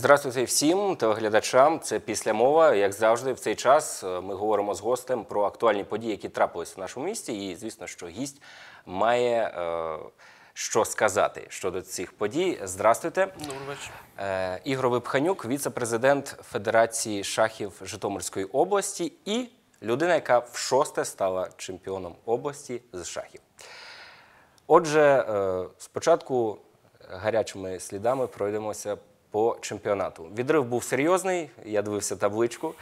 Здравствуйте всім телеглядачам. Це після мова. Як завжди, в цей час е, ми говоримо з гостем про актуальні події, які трапились в нашому місті. І звісно, що гість має е, що сказати щодо цих подій. Здравствуйте. Добрий вечір. Е, Ігор Випханюк, віце-президент Федерації шахів Житомирської області і людина, яка в шосте стала чемпіоном області з шахів. Отже, е, спочатку гарячими слідами пройдемося по чемпіонату. Відрив був серйозний, я дивився табличку.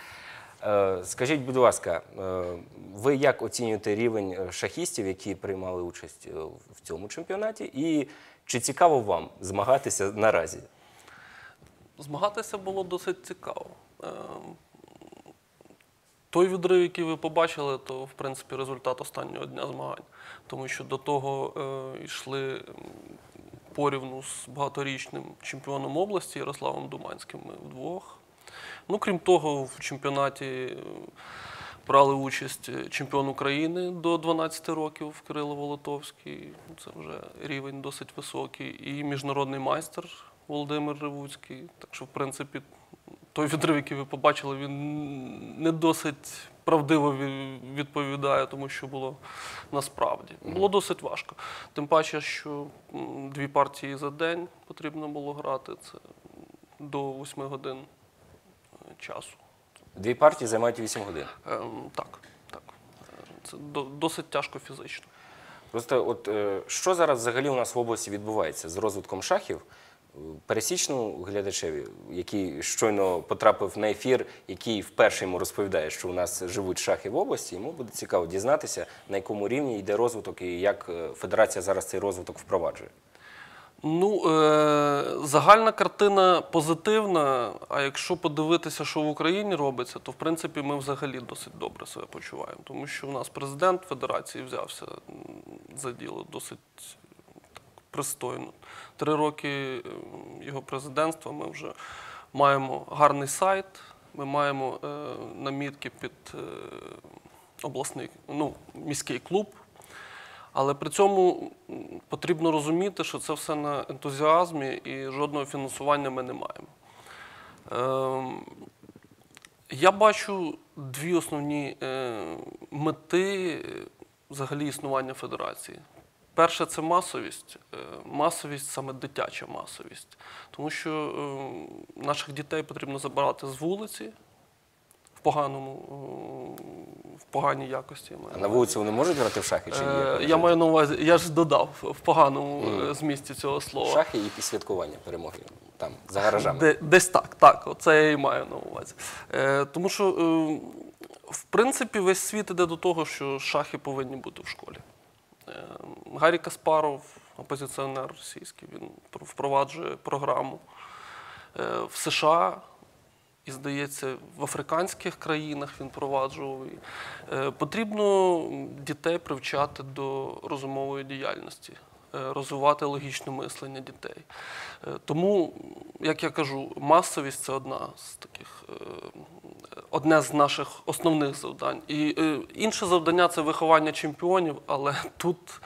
Е, Скажіть, будь ласка, е, ви як оцінюєте рівень е, шахістів, які приймали участь в цьому чемпіонаті? І чи цікаво вам змагатися наразі? Змагатися було досить цікаво. Той відрив, який ви побачили, то в принципі результат останнього дня змагань. Тому що до того йшли порівну з багаторічним чемпіоном області Ярославом Думанським ми вдвох. Ну, крім того, в чемпіонаті е, брали участь е, чемпіон України до 12 років Кирило Волотовський. Це вже рівень досить високий. І міжнародний майстер Володимир Ревуцький. Так що, в принципі, той відрив, який ви побачили, він не досить правдиво відповідає тому, що було насправді. Було досить важко. Тим паче, що дві партії за день потрібно було грати. Це до 8 годин е, часу. Дві партії займають 8 годин. Ем, так, так. Це досить тяжко фізично. Просто, от е, що зараз взагалі у нас в області відбувається з розвитком шахів? Пересічному глядачеві, який щойно потрапив на ефір, який вперше йому розповідає, що у нас живуть шахи в області, йому буде цікаво дізнатися, на якому рівні йде розвиток і як е, федерація зараз цей розвиток впроваджує. Ну, е, загальна картина позитивна. А якщо подивитися, що в Україні робиться, то в принципі ми взагалі досить добре себе почуваємо. Тому що в нас президент Федерації взявся за діло досить пристойно. Три роки ем, його президентства ми вже маємо гарний сайт, ми маємо е, намітки під е, обласний, ну, міський клуб. Але при цьому потрібно розуміти, що це все на ентузіазмі і жодного фінансування ми не маємо. Ем, я бачу дві основні е, мети взагалі існування федерації. Перше це масовість, Е, масовість саме дитяча масовість. Тому що е, наших дітей потрібно забирати з вулиці в поганому, е, в поганій якості. А на вулиці вони можуть грати в шахи чи ні? Я маю на увазі, я ж додав в поганому е, змісті цього слова. шахи і святкування перемоги там за гаражами. Де, десь так, так, оце я і маю на увазі. Тому що, в принципі, весь світ іде до того, що шахи повинні бути в школі. Е, Гаррі Каспаров, опозиціонер російський, він впроваджує програму е, в США. І, здається, в африканських країнах він впроваджував. Е, Потрібно дітей привчати до розумової діяльності, розвивати логічне мислення дітей. Тому, як я кажу, масовість це одна з таких, одне з наших основних завдань. І е, інше завдання це виховання чемпіонів, але тут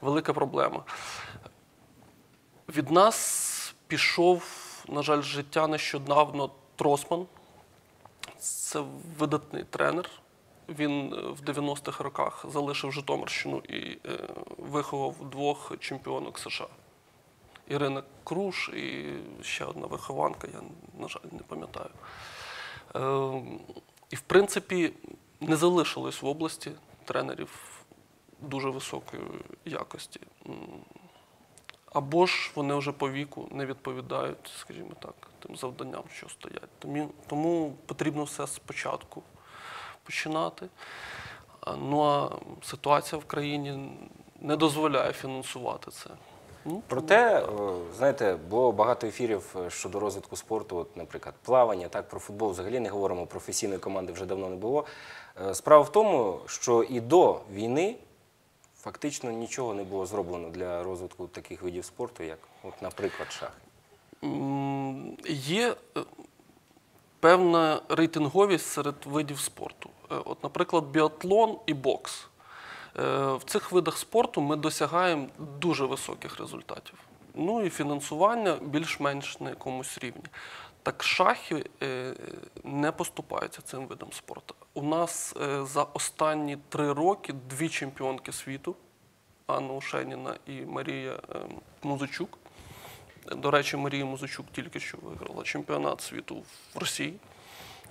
велика проблема. Від нас пішов, на жаль, життя нещодавно Тросман. Це видатний тренер. Він е, в 90-х роках залишив Житомирщину і е, виховав двох чемпіонок США. Ірина Круш і ще одна вихованка, я, на жаль, не пам'ятаю. Е, і, в принципі, не залишилось в області тренерів дуже високої якості. Або ж вони вже по віку не відповідають, скажімо так, тим завданням, що стоять. Тому, тому потрібно все спочатку починати. Ну а ситуація в країні не дозволяє фінансувати це. Проте, е, знаєте, було багато ефірів е, щодо розвитку спорту, наприклад, плавання, так, про футбол взагалі не говоримо, професійної команди вже давно не було. Е, Справа в тому, що і до війни фактично нічого не було зроблено для розвитку таких видів спорту, як, наприклад, шахи. Є певна рейтинговість серед видів спорту. От, наприклад, біатлон і бокс. Е, В цих видах спорту ми досягаємо дуже високих результатів. Ну і фінансування більш-менш на якомусь рівні. Так шахи е, не поступаються цим видом спорту. У нас е, за останні три роки дві чемпіонки світу Анна Ушеніна і Марія Музичук. До речі, Марія Музичук тільки що виграла чемпіонат світу в Росії.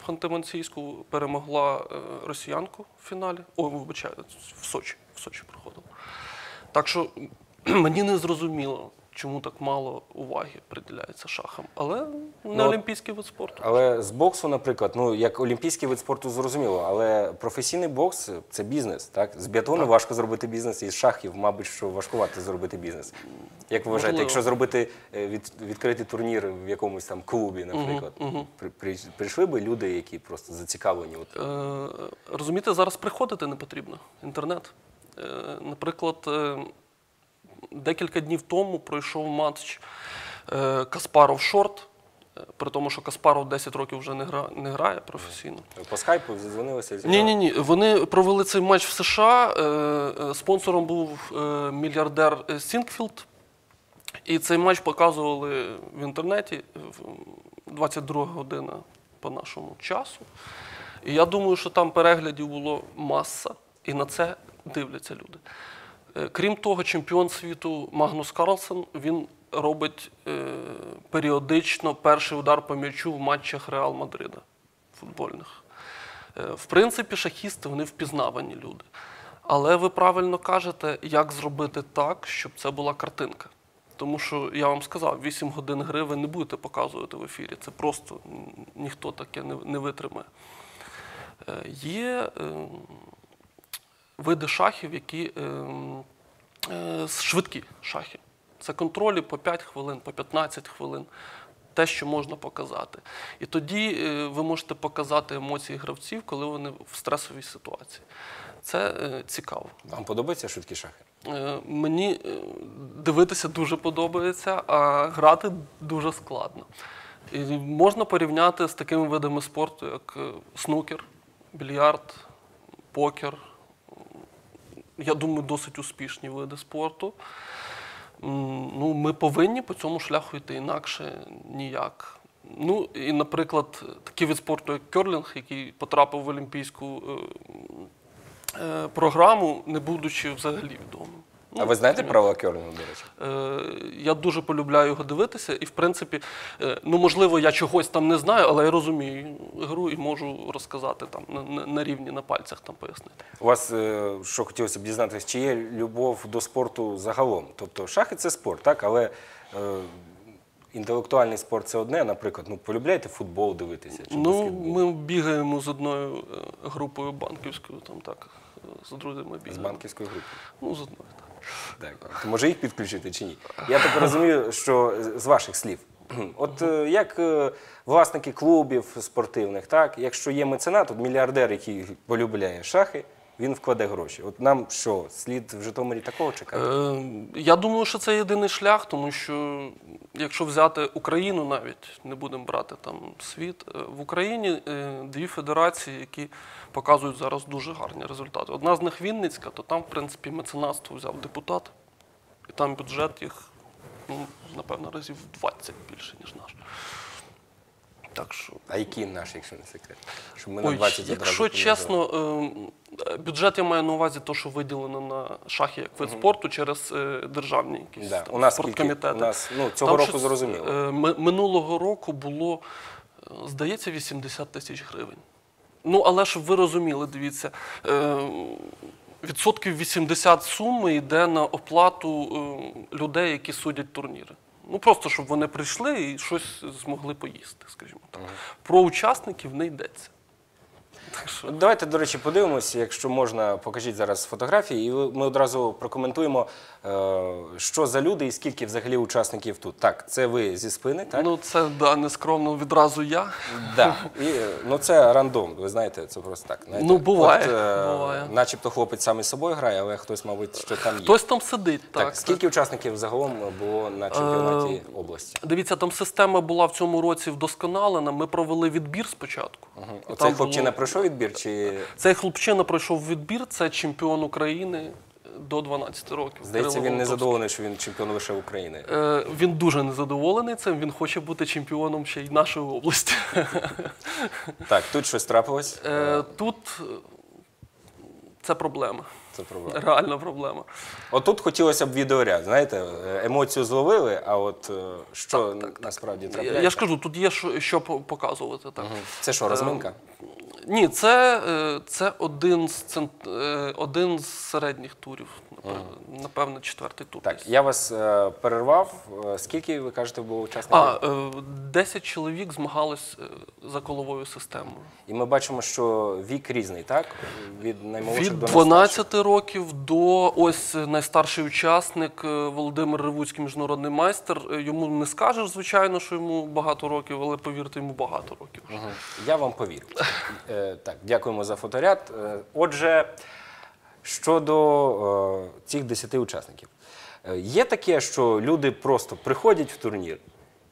В Ханти-Мансійську перемогла е, росіянку в фіналі. О, вибачаю, в Сочі. В Сочі проходила. Так що мені не зрозуміло, чому так мало уваги приділяється шахам. Але не Ну, олімпійський вид спорту. Але з боксу, наприклад, ну як олімпійський вид спорту зрозуміло, але професійний бокс це бізнес. Так з біатлону важко зробити бізнес, і з шахів, мабуть, що важкувати зробити бізнес. Як ви вважаєте, Можливо. якщо зробити е, від, відкритий турнір в якомусь там клубі, наприклад, при, при- прийшли би люди, які просто зацікавлені? От, Е, розумієте, зараз приходити не потрібно. Інтернет. Е, наприклад, е, декілька днів тому пройшов матч е, Каспаров Шорт, е, при тому, що Каспаров 10 років вже не, гра, не грає професійно. по скайпу задзвонилися Ні, ні, ні. Вони провели цей матч в США. Е, Спонсором був мільярдер Сінгфілд. І цей матч показували в інтернеті 22 година по нашому часу. І я думаю, що там переглядів було маса, і на це дивляться люди. Е, Крім того, чемпіон світу Магнус Карлсон він робить е, періодично перший удар по м'ячу в матчах Реал Мадрида футбольних. Е, В принципі, шахісти вони впізнавані люди. Але ви правильно кажете, як зробити так, щоб це була картинка. Тому що я вам сказав, 8 годин гри ви не будете показувати в ефірі. Це просто ніхто таке не, витримає. Є види шахів, які е, е, швидкі шахи. Це контролі по 5 хвилин, по 15 хвилин. Те, що можна показати. І тоді е, ви можете показати емоції гравців, коли вони в стресовій ситуації. Це е, цікаво. Вам подобаються швидкі шахи? Мені дивитися дуже подобається, а грати дуже складно. І можна порівняти з такими видами спорту, як снукер, більярд, покер. Я думаю, досить успішні види спорту. Ну, ми повинні по цьому шляху йти інакше ніяк. Ну, і, наприклад, такий вид спорту, як керлінг, який потрапив в олімпійську е, е, програму, не будучи взагалі відомим. А ви знаєте правила керлінгу, до речі? Е, Я дуже полюбляю його дивитися, і в принципі, е, ну можливо, я чогось там не знаю, але я розумію гру і можу розказати там на, на, на рівні на пальцях там пояснити. У вас, е, що хотілося б дізнатися, чи є любов до спорту загалом? Тобто шахи це спорт, так, але інтелектуальний спорт це одне, наприклад, ну полюбляєте футбол дивитися? Чи Ну, баскетбол? ми бігаємо з одною групою банківською, там так, з друзями з бігаємо. банківської групи. Ну, з одною, так. Так, то може їх підключити чи ні? Я так розумію, що з ваших слів. От е, як е, власники клубів спортивних, так, якщо є меценат, от мільярдер, який полюбляє шахи, він вкладе гроші. От нам що, слід в Житомирі такого чекати? Е, Я думаю, що це єдиний шлях, тому що якщо взяти Україну навіть, не будемо брати там світ, е, в Україні е, дві федерації, які показують зараз дуже гарні результати. Одна з них Вінницька, то там, в принципі, меценатство взяв депутат, і там бюджет їх, ну, напевно, разів в 20 більше, ніж наш. Так що А який наш, якщо не секрет? Щоб ми на Ой, 20 якщо чесно, ем, бюджет я маю на увазі, то, що виділено на шахи як вид спорту через е, державні якісь Да. там, У нас скільки? спорткомітети. У нас, ну, цього Там року щось, зрозуміло. е, ми- Минулого року було, е, здається, 80 тисяч гривень. Ну, але щоб ви розуміли, дивіться, е, відсотків 80 суми йде на оплату е, людей, які судять турніри. Ну просто щоб вони прийшли і щось змогли поїсти, скажімо так. Про учасників не йдеться. Так що... Давайте, до речі, подивимося, якщо можна, покажіть зараз фотографії, і ми одразу прокоментуємо, е, що за люди і скільки взагалі учасників тут. Так, це ви зі спини, так? Ну, це да, нескромно відразу я. Да. І, е, ну це рандом, ви знаєте, це просто так. Знаєте. Ну, буває, От, е, буває. Начебто хлопець сам із собою грає, але хтось, мабуть, що там є. Хтось там сидить. Так, так, скільки учасників загалом було на чемпіонаті області? Дивіться, там система була в цьому році вдосконалена. Ми провели відбір спочатку. І Оцей там хлопчина було- пройшов відбір чи Цей хлопчина пройшов відбір, це чемпіон України до 12 років. Здається, він не задоволений, що він чемпіон лише України. Е, Він дуже незадоволений цим. Він хоче бути чемпіоном ще й нашої області. Так, тут щось трапилось. Е, Тут е, це проблема, Це проблема. реальна проблема. Отут хотілося б відеоряд. Знаєте, е, емоцію зловили, а от е, що насправді Я, трапляється? я ж кажу, тут є що, що показувати. Так. Це що, розминка? Ні, це, е, це один, з цент... е, один з середніх турів. Напевне четвертий тур. Так, я вас е, перервав. Скільки ви кажете було учасників? А, е, 10 чоловік змагались за коловою системою. І ми бачимо, що вік різний, так? Від наймолодших Від до найстарших. 12 років до ось найстарший учасник Володимир Ревуцький, міжнародний майстер. Йому не скажеш, звичайно, що йому багато років, але повірте, йому багато років. Мгм. Я вам повірю. Е, так, дякуємо за фоторяд. Е, отже, щодо е, цих 10 учасників, є таке, що люди просто приходять в турнір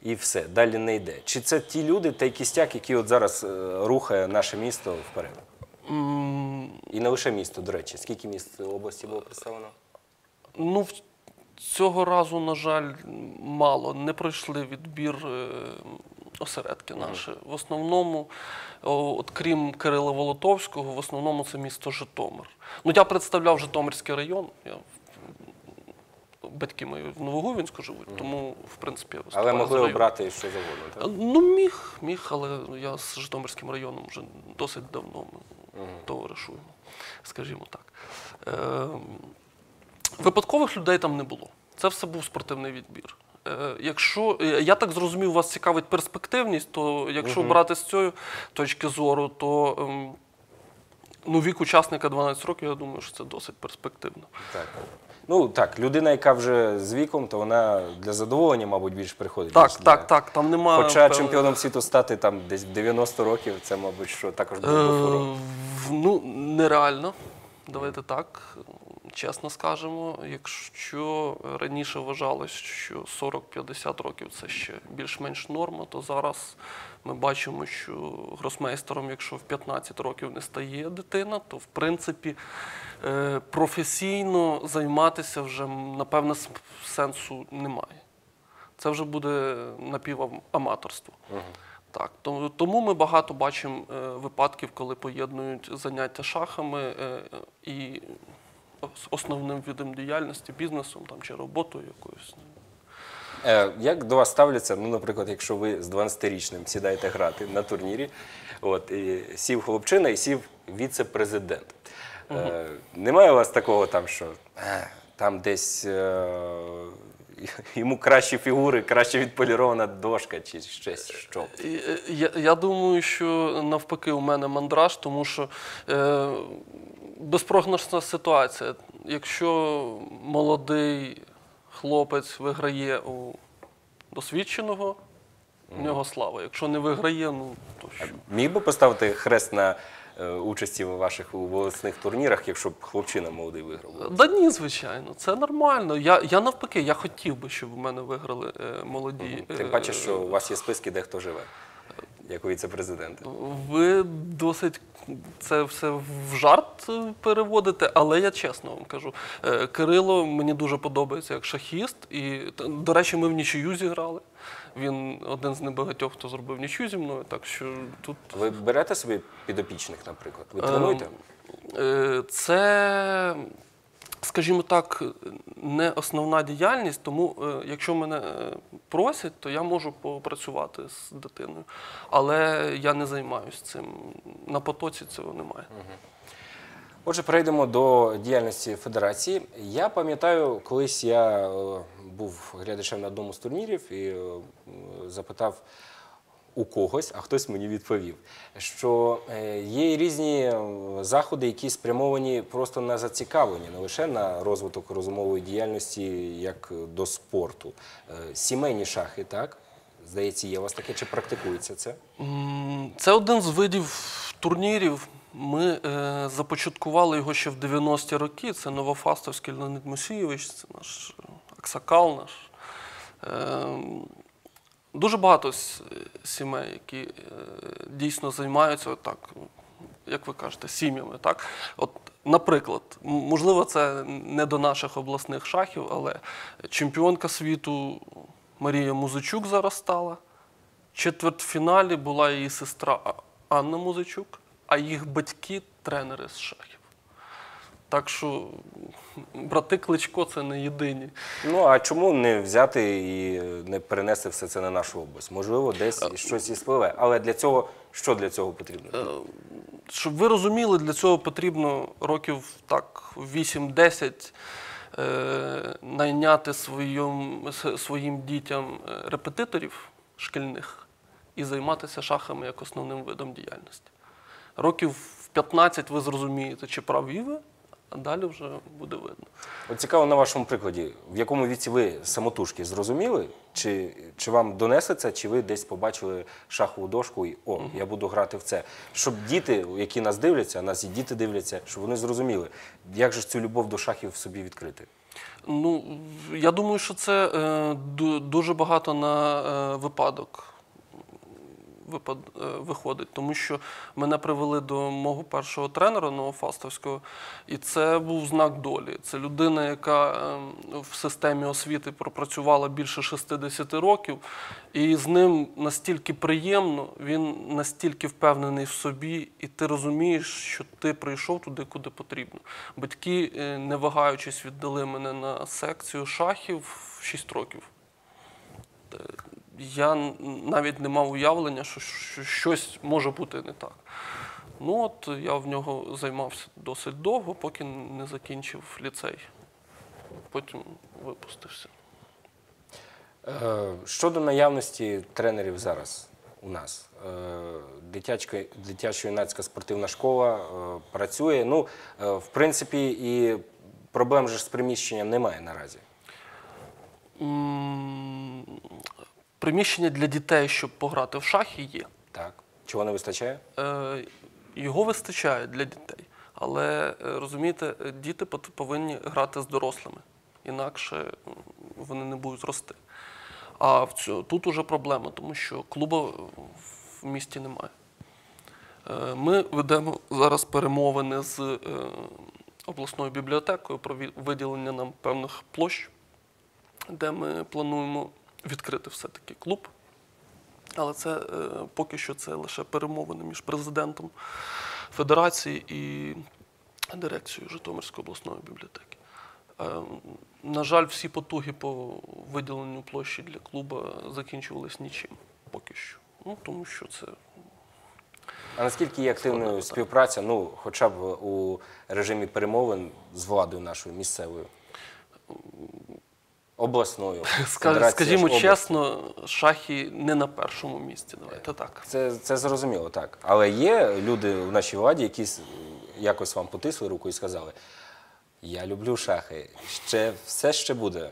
і все, далі не йде. Чи це ті люди, той кістяк, який от зараз рухає наше місто вперед? І не лише місто, до речі, скільки міст області було представлено? Ну, цього разу, на жаль, мало. Не пройшли відбір осередки наші. В основному, от крім Кирила Волотовського, в основному це місто Житомир. Ну, я представляв Житомирський район. Я, батьки мої в Новогувінську живуть, тому, в принципі, я Але могли обрати що завгодно. Так? Ну, міг, міг, але я з Житомирським районом вже досить давно ми товаришуємо, скажімо так. Е, випадкових людей там не було. Це все був спортивний відбір. Е, Якщо е, я так зрозумів, вас цікавить перспективність, то якщо брати з цієї точки зору, то ем, ну, вік учасника 12 років, я думаю, що це досить перспективно. Так. Ну так, людина, яка вже з віком, то вона для задоволення, мабуть, більше приходить. Так, ніж так, так. Там немає Хоча певних- чемпіоном світу стати там десь в 90 років, це, мабуть, що також би Е, Ну, нереально. Давайте так, чесно скажемо. Якщо раніше вважалось, що 40-50 років це ще більш-менш норма, то зараз ми бачимо, що гросмейстером, якщо в 15 років не стає дитина, то в принципі е, професійно займатися вже, напевне, сенсу немає. Це вже буде напіваматорство. Так, тому ми багато бачимо е, випадків, коли поєднують заняття шахами е, і основним видом діяльності, бізнесом там, чи роботою якоюсь. Е, Як до вас ставляться, ну, наприклад, якщо ви з 12-річним сідаєте грати на турнірі, от, і сів хлопчина і сів віце-президент. Е, немає у вас такого там, що е, там десь е, йому кращі фігури, краще відполірована дошка чи щось що? Е, Я, я думаю, що навпаки у мене мандраж, тому що е, безпрогнозна ситуація. Якщо молодий хлопець виграє у досвідченого, в нього слава. Якщо не виграє, ну то що? Міг би поставити хрест на е, участі в ваших волосних турнірах, якщо б хлопчина молодий виграв? Да ні, звичайно, це нормально. Я, я навпаки, я хотів би, щоб у мене виграли е, молоді. Тим е, паче, що у вас є списки, де хто живе, як у віце-президента. Ви досить це все в жарт переводити, але я чесно вам кажу. е, Кирило мені дуже подобається як шахіст. І, до речі, ми в нічию зіграли. Він один з небагатьох, хто зробив нічю зі мною. Так що тут Ви берете собі підопічних, наприклад? Ви тренуєте? Е, Це, скажімо так, не основна діяльність, тому е, якщо мене е, просять, то я можу попрацювати з дитиною. Але я не займаюся цим. На потоці цього немає. Отже, перейдемо до діяльності федерації. Я пам'ятаю, колись я е, був глядачем на одному з турнірів і запитав у когось, а хтось мені відповів, що е, є різні е, заходи, які спрямовані просто на зацікавлення, не лише на розвиток розумової діяльності як до спорту. Е, Сімейні шахи, так? Здається, є у вас таке, чи практикується це? Це один з видів турнірів. Ми започаткували його ще в 90-ті роки. Це Новофастовський Леонід Мусійович, це наш аксакал наш. Е, дуже багато сімей, які е, дійсно займаються так, як ви кажете, сім'ями. Так? От Наприклад, можливо, це не до наших обласних шахів, але чемпіонка світу Марія Музичук зараз стала. В четвертьфіналі була її сестра Анна Музичук, а їх батьки тренери з шахів. Так що брати Кличко це не єдині. Ну а чому не взяти і не перенести все це на нашу область? Можливо, десь щось і спливе. Але для цього що для цього потрібно? Щоб ви розуміли, для цього потрібно років так 8-10 е, найняти своїм, своїм дітям е, репетиторів шкільних і займатися шахами як основним видом діяльності. Років в 15 ви зрозумієте, чи праві ви, а далі вже буде видно. От цікаво на вашому прикладі, в якому віці ви самотужки зрозуміли, чи, чи вам донесли це, чи ви десь побачили шахову дошку і о, я буду грати в це. Щоб діти, які нас дивляться, а нас і діти дивляться, щоб вони зрозуміли, як же цю любов до шахів в собі відкрити. Ну, я думаю, що це е, дуже багато на е, випадок випад, виходить, тому що мене привели до мого першого тренера Новофастовського, і це був знак долі. Це людина, яка е, в системі освіти пропрацювала більше 60 років, і з ним настільки приємно, він настільки впевнений в собі, і ти розумієш, що ти прийшов туди, куди потрібно. Батьки, е, не вагаючись, віддали мене на секцію шахів в 6 років. Я навіть не мав уявлення, що що щось може бути не так. Ну от я в нього займався досить довго, поки не закінчив ліцей. Потім випустився. Е, Щодо наявності тренерів зараз у нас. Е, дитячо-юнацька спортивна школа е, працює. Ну, в принципі, і проблем же з приміщенням немає наразі. Приміщення для дітей, щоб пограти в шахи, є. Так. Чого не вистачає? Е, Його вистачає для дітей. Але е, розумієте, діти повинні грати з дорослими, інакше вони не будуть рости. А в цю, тут уже проблема, тому що клубу в місті немає. Е, Ми ведемо зараз перемовини з е, обласною бібліотекою про виділення нам певних площ, де ми плануємо відкрити все-таки клуб. Але це е, поки що це лише перемовини між президентом Федерації і дирекцією Житомирської обласної бібліотеки. Е, на жаль, всі потуги по виділенню площі для клубу закінчувались нічим поки що. Ну, тому що це А наскільки є активною співпраця, ну, хоча б у режимі перемовин з владою нашою місцевою? Обласною. Ска- скажімо чесно, шахи не на першому місці. Давайте так. Це, це зрозуміло, так. Але є люди в нашій владі, які якось вам потисли руку і сказали: Я люблю шахи, ще все ще буде.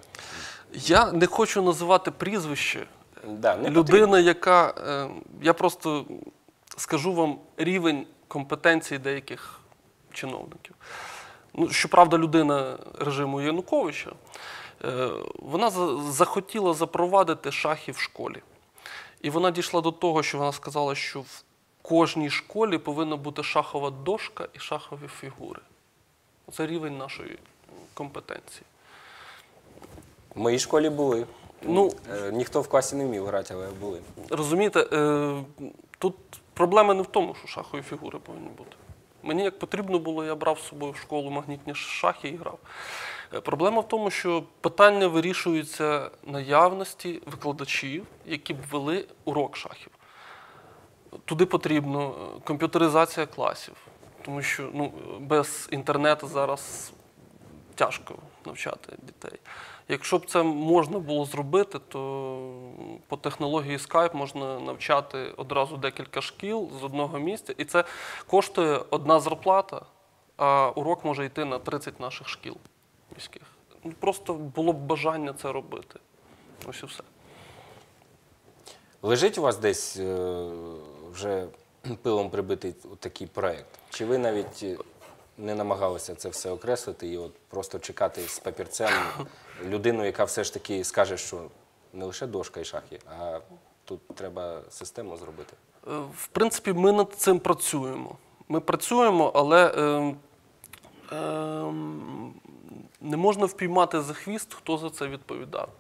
Я не хочу називати прізвище, Да, не людина, яка е, я просто скажу вам рівень компетенції деяких чиновників. Ну, щоправда, людина режиму Януковича, е, вона захотіла запровадити шахи в школі. І вона дійшла до того, що вона сказала, що в кожній школі повинна бути шахова дошка і шахові фігури. Це рівень нашої компетенції. В моїй школі були. Ну, Е, Ніхто в класі не вмів грати, але були. Розумієте, е, тут проблема не в тому, що шахові фігури повинні бути. Мені як потрібно було, я брав з собою в школу магнітні шахи і грав. Проблема в тому, що питання вирішується наявності викладачів, які б вели урок шахів. Туди потрібно е, комп'ютеризація класів, тому що ну, без інтернету зараз тяжко навчати дітей. Якщо б це можна було зробити, то по технології Skype можна навчати одразу декілька шкіл з одного місця, і це коштує одна зарплата, а урок може йти на 30 наших шкіл міських. Ну, Просто було б бажання це робити. Ось і все. Лежить у вас десь е, вже пилом прибитий такий проєкт? Чи ви навіть е, не намагалися це все окреслити і от просто чекати з папірцем людину, яка все ж таки скаже, що не лише дошка і шахи, а тут треба систему зробити? Е, В принципі, ми над цим працюємо. Ми працюємо, але е, Ем, не можна впіймати за хвіст, хто за це відповідати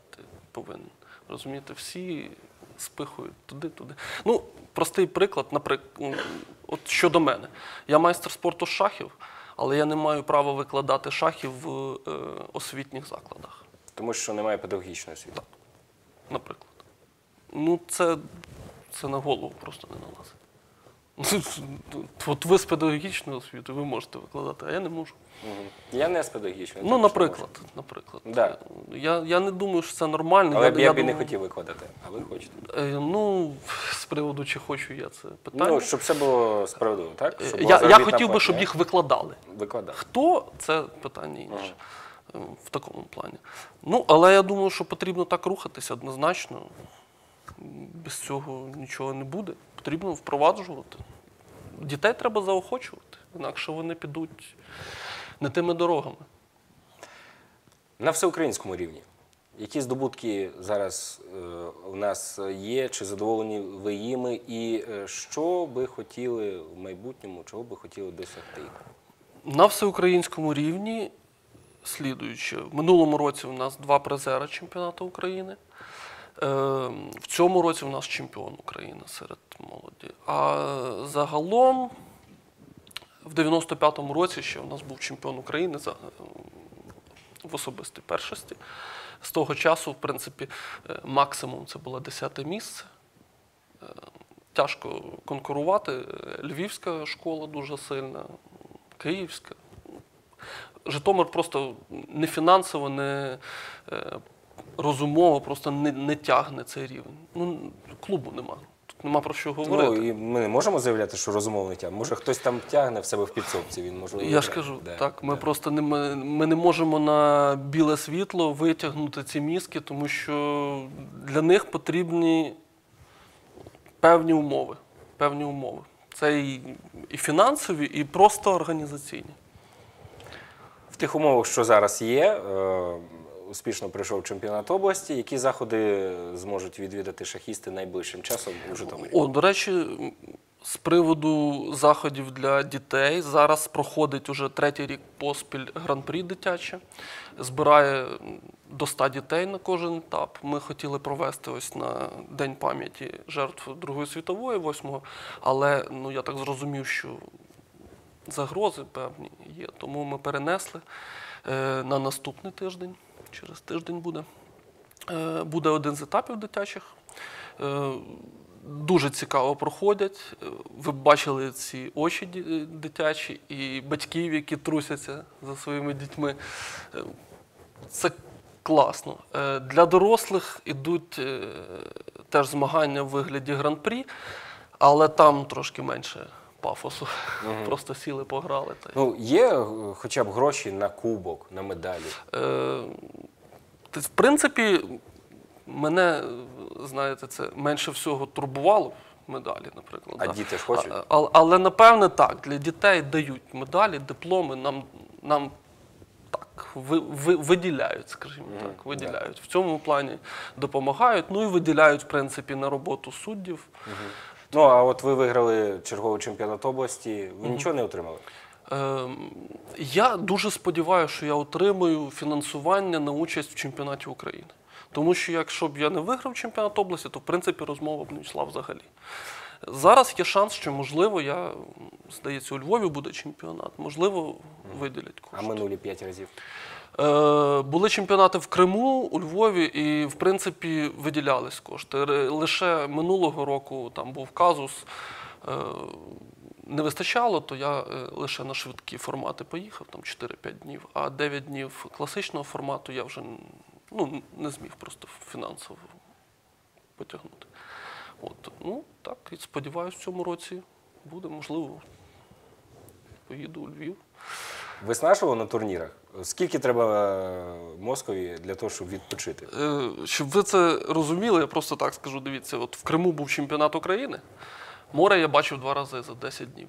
повинен. Розумієте, всі спихують туди, туди. Ну, простий приклад, наприклад, от щодо мене. Я майстер спорту шахів, але я не маю права викладати шахів в е, освітніх закладах, Тому що немає педагогічної освіти. Так, наприклад. Ну, це, це на голову просто не налазить. От ви з педагогічної освіти ви можете викладати, а я не можу. Я не з педагогічної. Ну, наприклад, наприклад. Да. Я, я не думаю, що це нормально. Але б я б і не хотів викладати, а ви хочете. Е, Ну, з приводу, чи хочу я це питання. Ну, щоб все було справедливо, так? Е, Щоб я, я заробітна хотів би, щоб їх викладали. викладав. Хто це питання інше е, в такому плані. Ну, але я думаю, що потрібно так рухатися однозначно. Без цього нічого не буде. Потрібно впроваджувати. Дітей треба заохочувати, інакше вони підуть не тими дорогами. На всеукраїнському рівні. Які здобутки зараз е, у нас є, чи задоволені ви їми, і е, що би хотіли в майбутньому, чого би хотіли досягти? На всеукраїнському рівні, слідуючи, в минулому році у нас два призера чемпіонату України. Е, В цьому році у нас чемпіон України серед молоді. А загалом в 95-му році ще у нас був чемпіон України в особистій першості. З того часу, в принципі, е, максимум це було 10 місце. Е, Тяжко конкурувати. Львівська школа дуже сильна, Київська. Житомир просто не фінансово, не розумово, просто не, не тягне цей рівень. Ну, клубу нема. Тут нема про що говорити. Ну, і ми не можемо заявляти, що розумово не тягне. Може, хтось там тягне в себе в підсобці, він може. Я ж кажу, Да, так, ми да. просто не, ми, ми не можемо на біле світло витягнути ці мізки, тому що для них потрібні певні умови. Певні умови. Це і, і фінансові, і просто організаційні. В тих умовах, що зараз є, е, успішно пройшов чемпіонат області. Які заходи зможуть відвідати шахісти найближчим часом у Житомирі? О, до речі, з приводу заходів для дітей зараз проходить уже третій рік поспіль гран-прі дитяче. Збирає до 100 дітей на кожен етап. Ми хотіли провести ось на День пам'яті жертв Другої світової, 8-го, але ну, я так зрозумів, що загрози певні є, тому ми перенесли е, на наступний тиждень. Через тиждень буде. Е, буде один з етапів дитячих. Е, Дуже цікаво проходять. Е, Ви бачили ці очі дитячі і батьків, які трусяться за своїми дітьми. Це класно. Для дорослих ідуть теж змагання в вигляді гран-прі, але там трошки менше пафосу. Просто сіли, пограли. та Ну, є е, хоча б гроші на кубок, на медалі. Е, в принципі, мене, знаєте, це менше всього турбувало медалі, наприклад. А да. діти ж хочуть? А- а- але напевне так, для дітей дають медалі, дипломи, нам, нам так, ви, ви, виділяють, скажімо Мгм, так, виділяють. В цьому плані допомагають, ну і виділяють, в принципі, на роботу суддів. Ну, а от ви виграли черговий чемпіонат області, ви нічого не отримали? Ем, Я дуже сподіваюся, що я отримую фінансування на участь в чемпіонаті України. Тому що якщо б я не виграв чемпіонат області, то в принципі розмова б не йшла взагалі. Зараз є шанс, що можливо, я здається, у Львові буде чемпіонат, можливо, виділять кошти. А минулі п'ять разів. Е, були чемпіонати в Криму, у Львові, і в принципі виділялись кошти. Лише минулого року там був казус. Е, не вистачало, то я е, лише на швидкі формати поїхав, там 4-5 днів, а 9 днів класичного формату я вже ну, не зміг просто фінансово потягнути. От, ну так, і сподіваюся, в цьому році буде, можливо, поїду у Львів. Виснажувало на турнірах? Скільки треба е, мозкові для того, щоб відпочити? Е, Щоб ви це розуміли, я просто так скажу: дивіться, от в Криму був чемпіонат України, море я бачив два рази за 10 днів.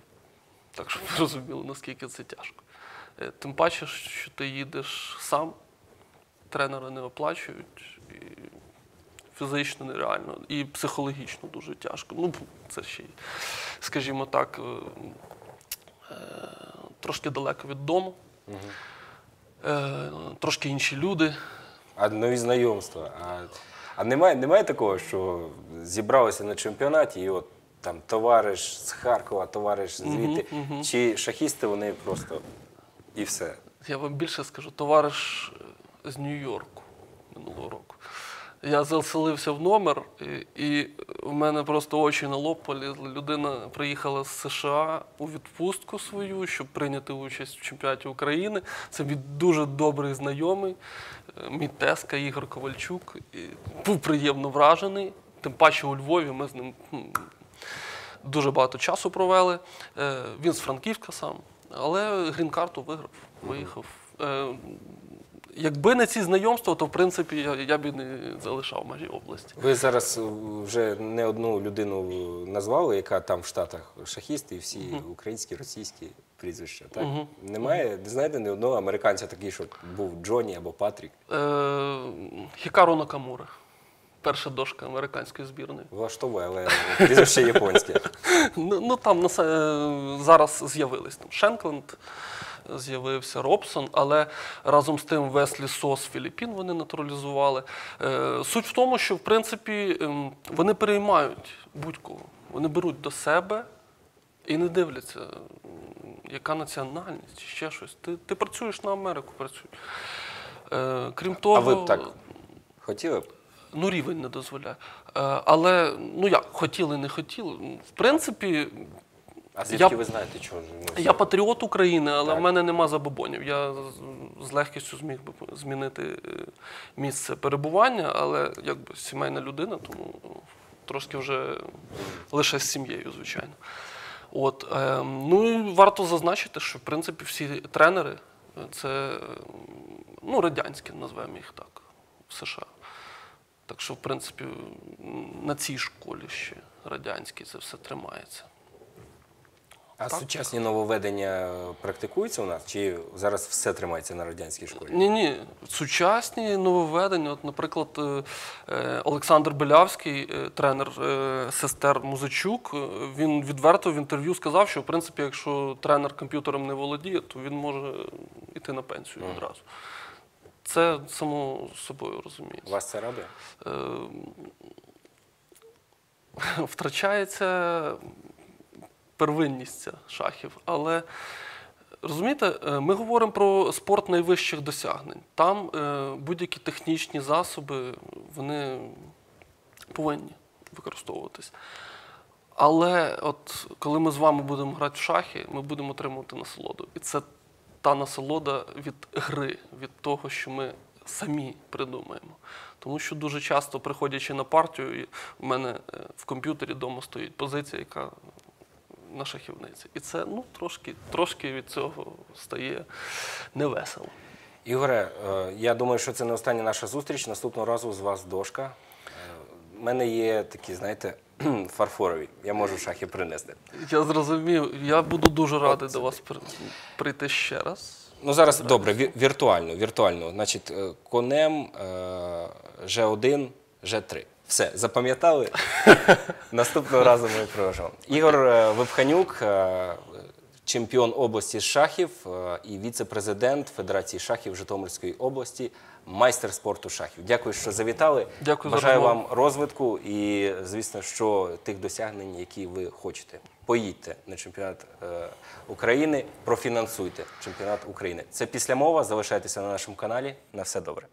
Так щоб ви розуміли, наскільки це тяжко. Е, Тим паче, що ти їдеш сам, тренери не оплачують, і фізично нереально, і психологічно дуже тяжко. Ну, це ще, й, скажімо так, трошки далеко від дому. Е, трошки інші люди. А нові знайомства. А, а немає, немає такого, що зібралися на чемпіонаті, і от там товариш з Харкова, товариш звідти. Чи шахісти вони просто і все. Я вам більше скажу, товариш е, з Нью-Йорку минулого року. Я заселився в номер, і, і в мене просто очі на лоб полізли. Людина приїхала з США у відпустку свою, щоб прийняти участь в чемпіонаті України. Це мій дуже добрий знайомий, е, мій тезка Ігор Ковальчук. І був приємно вражений. Тим паче у Львові ми з ним дуже багато часу провели. Е, Він з Франківська сам, але грін-карту виграв, виїхав. Е, Якби не ці знайомства, то в принципі я, я б і не залишав межі області. Ви зараз е, вже не одну людину назвали, яка там в Штатах шахіст, і всі українські, російські прізвища. Так? Немає, не знаєте ні одного американця такий, що був Джонні або Патрік. Е, Хікару Накамура, перша дошка американської збірної. Влаштовує, але прізвище японське. Ну, ну там на, зараз з'явились там Шенкленд, з'явився Робсон, але разом з тим Веслі Сос Філіппін вони натуралізували. Е, суть в тому, що в принципі ем, вони переймають будь-кого. Вони беруть до себе і не дивляться, яка національність чи ще щось. Ти, ти працюєш на Америку, працюєш. Е, крім того, А ви б так хотіли б? Ну, рівень не дозволяє. Е, але ну як, хотіли, не хотіли. В принципі, А звідки Я- ви знаєте, чого? я патріот України, але Так. в мене нема забобонів. Я з- легкістю зміг би змінити е, місце перебування, але якби сімейна людина, тому трошки вже лише з сім'єю, звичайно. От, е, ну і варто зазначити, що в принципі всі тренери це ну, радянські, назвемо їх так, в США. Так що, в принципі, на цій школі ще радянській це все тримається. А сучасні нововведення практикуються у нас? Чи зараз все тримається на радянській школі? Ні, ні, сучасні нововведення. От, наприклад, е, е, Олександр Белявський, е, тренер сестер Музичук, він відверто в інтерв'ю сказав, що в принципі, якщо тренер комп'ютером не володіє, то він може йти на пенсію одразу. Це само собою розуміється. Вас це радує? Е, втрачається первинність шахів. Але розумієте, е, ми говоримо про спорт найвищих досягнень. Там е, будь-які технічні засоби вони повинні використовуватись. Але от коли ми з вами будемо грати в шахи, ми будемо отримувати насолоду. І це та насолода від гри, від того, що ми самі придумаємо. Тому що дуже часто, приходячи на партію, в мене е, в комп'ютері вдома стоїть позиція, яка на шахівниці. І це ну, трошки, трошки від цього стає невесело. Ігоре, е, я думаю, що це не остання наша зустріч. Наступного разу з вас дошка. У мене є такі, знаєте, фарфорові. Я можу шахи принести. Я зрозумів, я буду дуже радий до вас прийти ще раз. Ну зараз добре, віртуально, віртуально. Значить, е, конем е, G1, G3. Все, запам'ятали? Наступного разу ми продовжимо. Ігор е, Випханюк, е, чемпіон області шахів е, і віце-президент Федерації шахів Житомирської області, майстер спорту шахів. Дякую, що завітали. Дякую за Бажаю вам розвитку і, звісно, що тих досягнень, які ви хочете. Поїдьте на чемпіонат е, України, профінансуйте чемпіонат України. Це після мова. Залишайтеся на нашому каналі. На все добре.